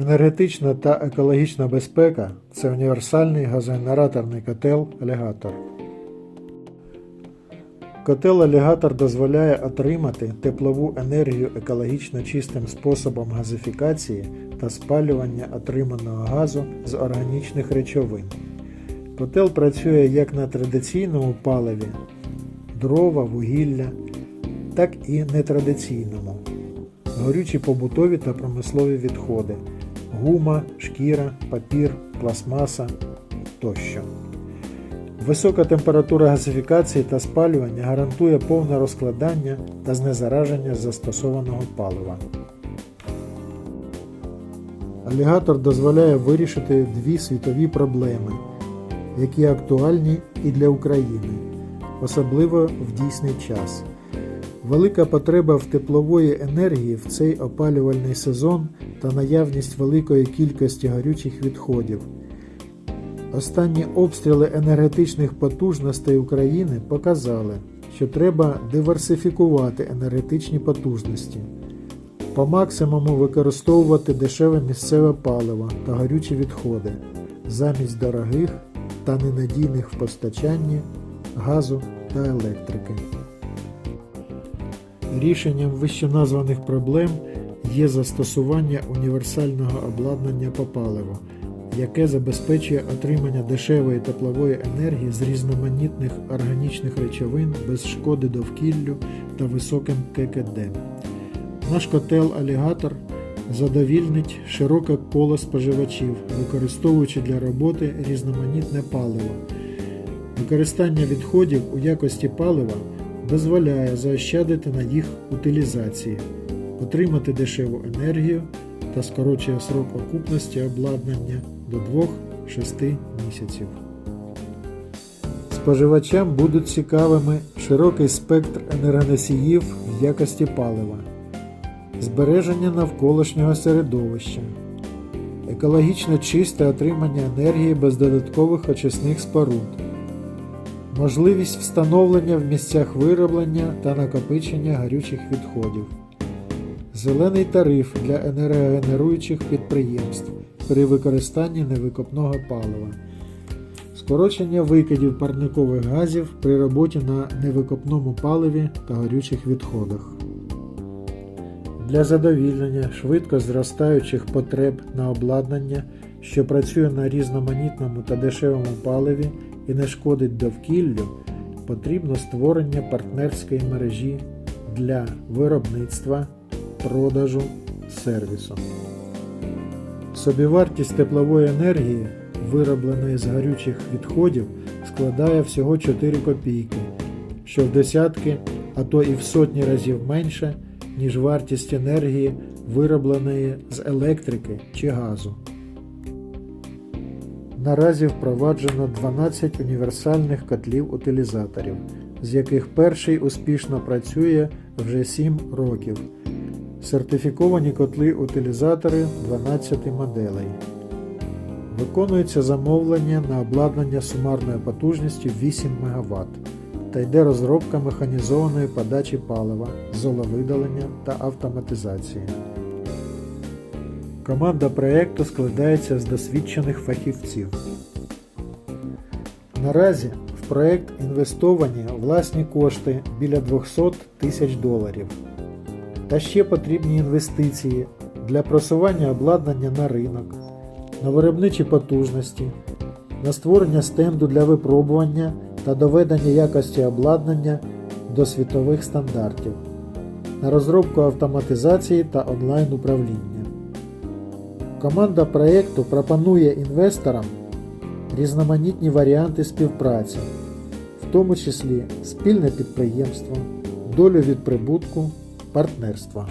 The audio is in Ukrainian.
Енергетична та екологічна безпека це універсальний газогенераторний котел алігатор. Котел алігатор дозволяє отримати теплову енергію екологічно чистим способом газифікації та спалювання отриманого газу з органічних речовин. Котел працює як на традиційному паливі дрова, вугілля, так і нетрадиційному горючі побутові та промислові відходи, гума, шкіра, папір, пластмаса тощо. Висока температура газифікації та спалювання гарантує повне розкладання та знезараження застосованого палива. Алігатор дозволяє вирішити дві світові проблеми, які актуальні і для України, особливо в дійсний час. Велика потреба в теплової енергії в цей опалювальний сезон та наявність великої кількості горючих відходів. Останні обстріли енергетичних потужностей України показали, що треба диверсифікувати енергетичні потужності, по максимуму використовувати дешеве місцеве паливо та горючі відходи замість дорогих та ненадійних в постачанні газу та електрики. Рішенням вищеназваних проблем є застосування універсального обладнання по паливу, яке забезпечує отримання дешевої теплової енергії з різноманітних органічних речовин без шкоди довкіллю та високим ККД. Наш котел алігатор задовільнить широке коло споживачів, використовуючи для роботи різноманітне паливо. Використання відходів у якості палива дозволяє заощадити на їх утилізації, отримати дешеву енергію та скорочує срок окупності обладнання до 2-6 місяців. Споживачам будуть цікавими широкий спектр енергоносіїв в якості палива, збереження навколишнього середовища, екологічно чисте отримання енергії без додаткових очисних споруд можливість встановлення в місцях вироблення та накопичення горючих відходів, зелений тариф для енергогенеруючих підприємств при використанні невикопного палива, скорочення викидів парникових газів при роботі на невикопному паливі та горючих відходах. Для задовільнення швидко зростаючих потреб на обладнання, що працює на різноманітному та дешевому паливі і не шкодить довкіллю, потрібно створення партнерської мережі для виробництва, продажу, сервісу. Собівартість теплової енергії, виробленої з горючих відходів, складає всього 4 копійки, що в десятки, а то і в сотні разів менше, ніж вартість енергії, виробленої з електрики чи газу. Наразі впроваджено 12 універсальних котлів-утилізаторів, з яких перший успішно працює вже 7 років. Сертифіковані котли-утилізатори 12 моделей. Виконується замовлення на обладнання сумарною потужністю 8 МВт та йде розробка механізованої подачі палива, золовидалення та автоматизації. Команда проєкту складається з досвідчених фахівців. Наразі в проєкт інвестовані власні кошти біля 200 тисяч доларів. Та ще потрібні інвестиції для просування обладнання на ринок, на виробничі потужності, на створення стенду для випробування та доведення якості обладнання до світових стандартів, на розробку автоматизації та онлайн управління. Команда проєкту пропонує інвесторам різноманітні варіанти співпраці, в тому числі спільне підприємство, долю від прибутку, партнерства.